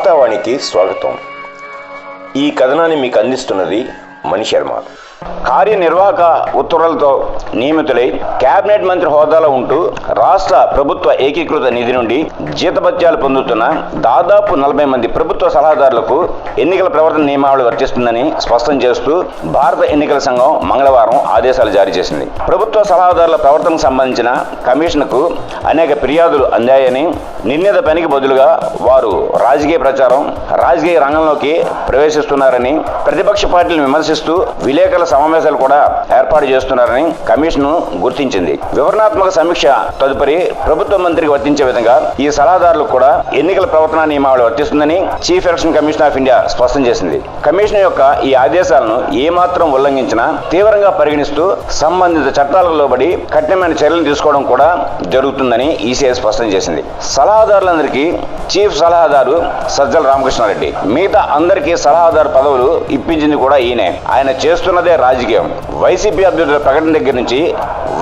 వార్తావాణికి స్వాగతం. ఈ కథనాన్ని మీకు అందిస్తున్నది మణి శర్మ కార్యనిర్వాహక ఉత్తర్వులతో నియమితులై కేబినెట్ మంత్రి హోదాలో ఉంటూ రాష్ట్ర ప్రభుత్వ ఏకీకృత నిధి నుండి జీతభత్యాలు పొందుతున్న దాదాపు నలభై మంది ప్రభుత్వ సలహాదారులకు ఎన్నికల ప్రవర్తన నియమావళి వర్తిస్తుందని స్పష్టం చేస్తూ భారత ఎన్నికల సంఘం మంగళవారం ఆదేశాలు జారీ చేసింది. ప్రభుత్వ సలహాదారుల ప్రవర్తనకు సంబంధించిన కమిషన్కు అనేక ఫిర్యాదులు అందాయని నిర్ణీత పనికి బదులుగా వారు రాజకీయ ప్రచారం రాజకీయ రంగంలోకి ప్రవేశిస్తున్నారని ప్రతిపక్ష పార్టీలను విమర్శిస్తూ విలేకరుల సమావేశాలు కూడా ఏర్పాటు చేస్తున్నారని కమిషన్ గుర్తించింది. వివరణాత్మక సమీక్ష తదుపరి ప్రభుత్వ మంత్రికి వర్తించే విధంగా ఈ సలహాదారులకు కూడా ఎన్నికల ప్రవర్తన నియమావళి వర్తిస్తుందని chief election commission of India స్పష్టం చేసింది. కమిషన్ యొక్క ఈ ఆదేశాలను ఏమాత్రం ఉల్లంఘించినా తీవ్రంగా పరిగణిస్తూ సంబంధిత చట్టాలకు లోబడి కఠినమైన చర్యలు తీసుకోవడం కూడా జరుగుతుందని ఈసీఐ స్పష్టం చేసింది. సలహాదారులందరికీ చీఫ్ సలహాదారు సజ్జల రామకృష్ణారెడ్డి. మిగతా అందరికీ సలహాదారు పదవులు ఇప్పించింది కూడా ఈయనే. ఆయన చేస్తున్నదే రాజకీయం. వైసీపీ అభ్యర్థుల ప్రకటన దగ్గర నుంచి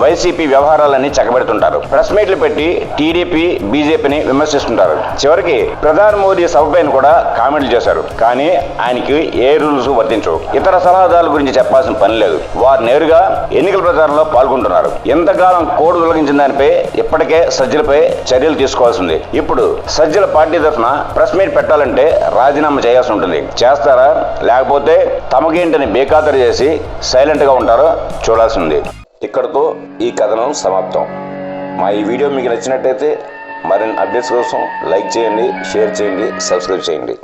వైసీపీ వ్యవహారాలన్నీ చక్కబెడుతుంటారు. ప్రెస్ మీట్లు పెట్టి టీడీపీ బీజేపీని విమర్శిస్తుంటారు. చివరికి ప్రధాని మోదీ సభపైన కూడా కామెంట్లు చేశారు. కానీ ఆయనకి ఏ రూల్స్ వర్తించవు. ఇతర సలహాదారుల గురించి చెప్పాల్సిన పని లేదు. వారు నేరుగా ఎన్నికల ప్రచారంలో పాల్గొంటున్నారు. ఎంతకాలం కోడ్ తొలగించిన దానిపై ఇప్పటికే సజ్జలపై చర్యలు తీసుకోవాల్సింది ఇప్పుడు సజ్జల పార్టీ తరఫున ప్రెస్ మీట్ పెట్టాలంటే రాజీనామా చేయాల్సి ఉంటుంది. చేస్తారా? లేకపోతే తమకేంటని బేఖాతరు చేసి సైలెంట్గా ఉంటారో చూడాల్సింది ఇక్కడతో ఈ కథనం సమాప్తం. మా ఈ వీడియో మీకు నచ్చినట్టయితే మరిన్ని అప్డేట్స్ కోసం లైక్ చేయండి షేర్ చేయండి సబ్స్క్రైబ్ చేయండి.